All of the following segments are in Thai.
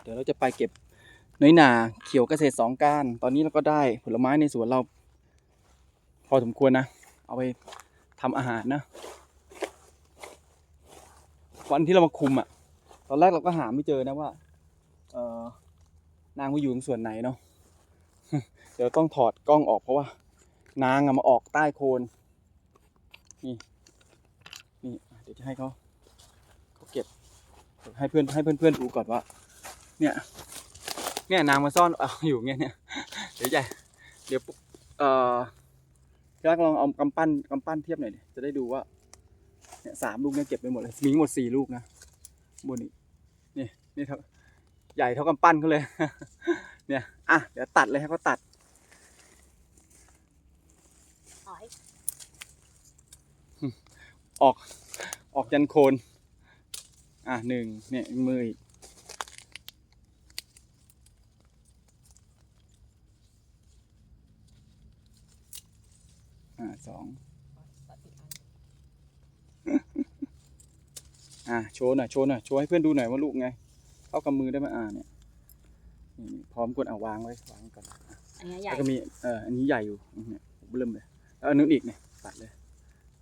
เดี๋ยวเราจะไปเก็บน้อยหนาเขียวเกษตรสองก้าน ตอนนี้เราก็ได้ผลไม้ในสวนเรา พอสมควรนะ เอาไปทำอาหารนะ วันที่เรามาคุมอะ่ะ ตอนแรกเราก็หาไม่เจอนะว่า เออนางไปอยู่ตรงส่วนไหนเนาะ เดี๋ยวต้องถอดกล้องออกเพราะว่า นางอะมาออกใต้โคน นี่ นี่ เดี๋ยวจะให้เขาเขาเก็บ ให้เพื่อนให้เพื่อนเพื่อนๆดูก่อนว่า เนี่ย เนี่ยนางมาซ่อนเอาอยู่เงี้ยเนี่ยเดี๋ยวใหญ่เดี๋ยวปุ๊บเอ่อพี่รักลองเอากำปั้นกำปั้นเทียบหน่อยดิจะได้ดูว่าเนี่ยสามลูกเนี่ยเก็บไปหมดเลยมีทั้งหมดสี่ลูกนะบนนี้นี่นี่เท่าใหญ่เท่ากำปั้นเขาเลย เนี่ยอะเดี๋ยวตัดเลยให้เขาตัดถอยออกออกยันโคน อะหนึ่งเนี่ยมืออีก สองตัดอีกอันอะโชว์หน่อยโชว์หน่อยโชว์ให้เพื่อนดูหน่อยว่าลูกไงเท่ากับมือได้ไหมอ่าเนี่ยนี่นี่พร้อมกดเอาวางไว้วางก่อนอันนี้ใหญ่แล้วก็มีเอออันนี้ใหญ่อยู่เนี่ยเริ่มเลยแล้วอันนู้นอีกเนี่ยตัดเลย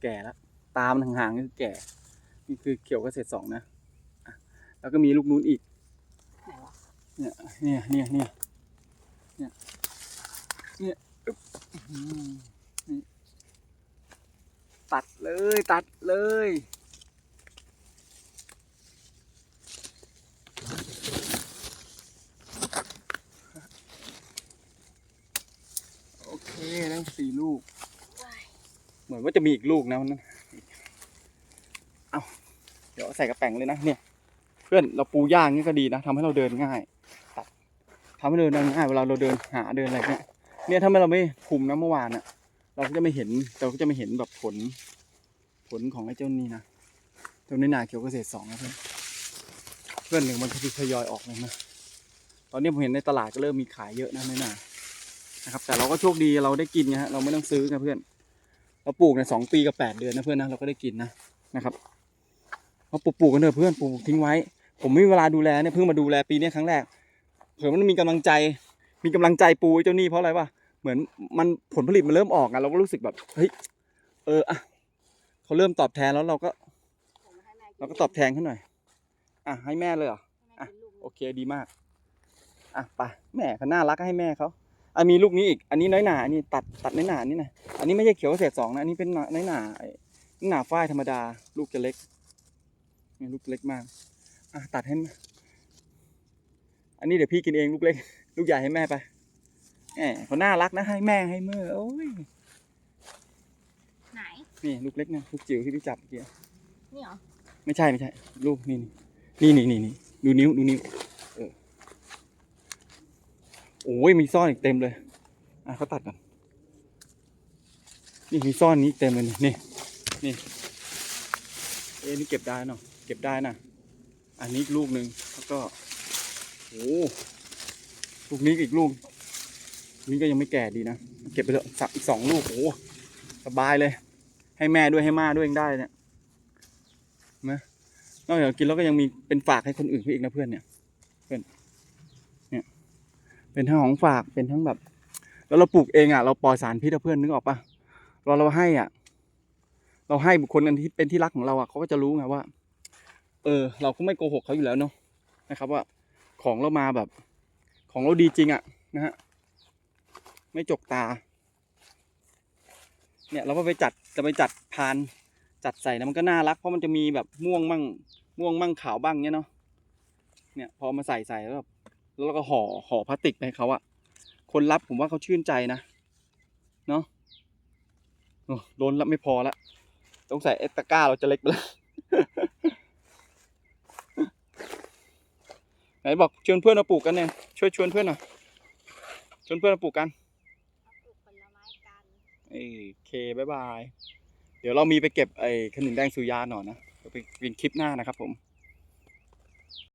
แก่แล้วตามนห่างๆนี่คือแก่นี่คือเขียวเกษตรสองนะอะแล้วก็มีลูกนู้นอีกไหนวะเนี่ยเนี่ยเนี่ยเนี่ยเนี่ยเนี่ยอึ๊บอื้อหือนี่ ตัดเลยตัดเลย โอเคได้สี่ลูก เหมือนว่าจะมีอีกลูกนะวันนั้นเอาเดี๋ยวใส่กระแป๋งเลยนะเนี่ย เพื่อนเราปูย่างนี่ก็ดีนะทำให้เราเดินง่ายตัดทำให้เราเดินง่ายเวลาเราเดินหาเดินอะไรเนี่ยเนี่ยถ้าไม่เราไม่คุมนะเมื่อวานอะ เราก็จะไม่เห็นเราก็จะไม่เห็นแบบผล ผลของไอ้เจ้านี่นะเจ้านี่นาเขียวเกษตรสองนะเพื่อนเพื่อนหนึ่งมันทยอยออกเลยนะตอนนี้ผมเห็นในตลาดก็เริ่มมีขายเยอะนะน้อยหนานะครับ แต่เราก็โชคดีเราได้กินไงฮะเราไม่ต้องซื้อนะเพื่อน เราปลูกในสองปีกับแปดเดือนนะเพื่อนนะเราก็ได้กินนะนะครับเราปลูกปลูกกันเถอะเพื่อนปลูกทิ้งไว้ ผมไม่มีเวลาดูแลเนี่ยเพิ่งมาดูแลปีนี้ครั้งแรกเผื่อมันมีกำลังใจ มีกำลังใจปูไอ้เจ้านี่เพราะอะไรวะ เหมือนมันผลผลิตมันเริ่มออกอะเราก็รู้สึกแบบเฮ้ยเอออะเขาเริ่มตอบแทนแล้วเราก็ เราก็ตอบแทนเขาหน่อย อะให้แม่เลยเหรอให้แม่กินลูกโอเคดีมาก อะไปแม่เขาน่ารักก็ให้แม่เขาอะมีลูกนี้อีก อันนี้น้อยหนาอันนี้ตัดตัดน้อยหนานี่นะอันนี้ไม่ใช่เขียวเกษสองนะอันนี้เป็นน้อยหนาน้อยหนาฝ้ายธรรมดา ลูกจะเล็กนี่ลูกเล็กมาก อะตัดให้อันนี้เดี๋ยวพี่กินเองลูกเล็ก ลูกใหญ่ให้แม่ไป เขาน่ารักนะให้แม่ให้เมื่อโอ้ยไหน นี่ลูกเล็กนะลูกจิ๋วที่พี่จับเมื่อกี้นี่เหรอ ไม่ใช่ไม่ใช่ ลูกนี่นี่นี่นี่นี่ดูนิ้วดูนิ้วเออโอ้ยมีซ่อนอีกเต็มเลยอะเขาตัดก่อนนี่มีซ่อนนี้เต็มเลยนี่นี่นี่เอ้นี่เก็บได้เนาะเก็บได้นะอันนี้อีกลูกหนึ่งแล้วก็โอ้ลูกนี้อีกลูก นี่ก็ยังไม่แก่ดีนะ เก็บไปเถอะสักอีกสองลูกโอ้สบายเลย ให้แม่ด้วยให้มาด้วยยังได้เนี่ยนอกจากกินแล้วก็ยังมีเป็นฝากให้คนอื่นเขาอีกนะเพื่อนเนี่ย เพื่อน เนี่ย เป็นทั้งของฝากเป็นทั้งแบบ แล้วเราปลูกเองอะเราปล่อยสารพิษอะเพื่อนนึกออกปะเราเราให้อะ เราให้บุคคลอันที่เป็นที่รักของเราอะเขาก็จะรู้ไงว่า เออ เราก็ไม่โกหกเขาอยู่แล้วเนาะนะครับว่า ของเรามาแบบ ของเราดีจริงอะนะฮะ ไม่จกตา เนี่ยเราก็ไปจัดจะไปจัดพานจัดใส่นะมันก็น่ารัก เพราะมันจะมีแบบม่วงมั่งม่วงมั่งขาวบ้างเนี้ยเนาะเนี่ยพอมาใส่ใส่แล้วแบบแล้วเราก็ห่อห่อพลาสติกให้เขาอะคนรับผมว่าเขาชื่นใจนะเนาะโอ้โดนแล้วไม่พอละต้องใส่เอสตาก้าเราจะเล็กไปแล้วไหนบอกชวนเพื่อนมาปลูกกันเนี่ยช่วยชวนเพื่อนหน่อยชวนเพื่อนมาปลูกกัน เอาปลูกผลไม้กัน เอ้ยโอเคบายบาย เดี๋ยวเรามีไปเก็บไอ้ขนุนแดงสุยาหน่อยนะเดี๋ยวไปเป็นคลิปหน้านะครับผม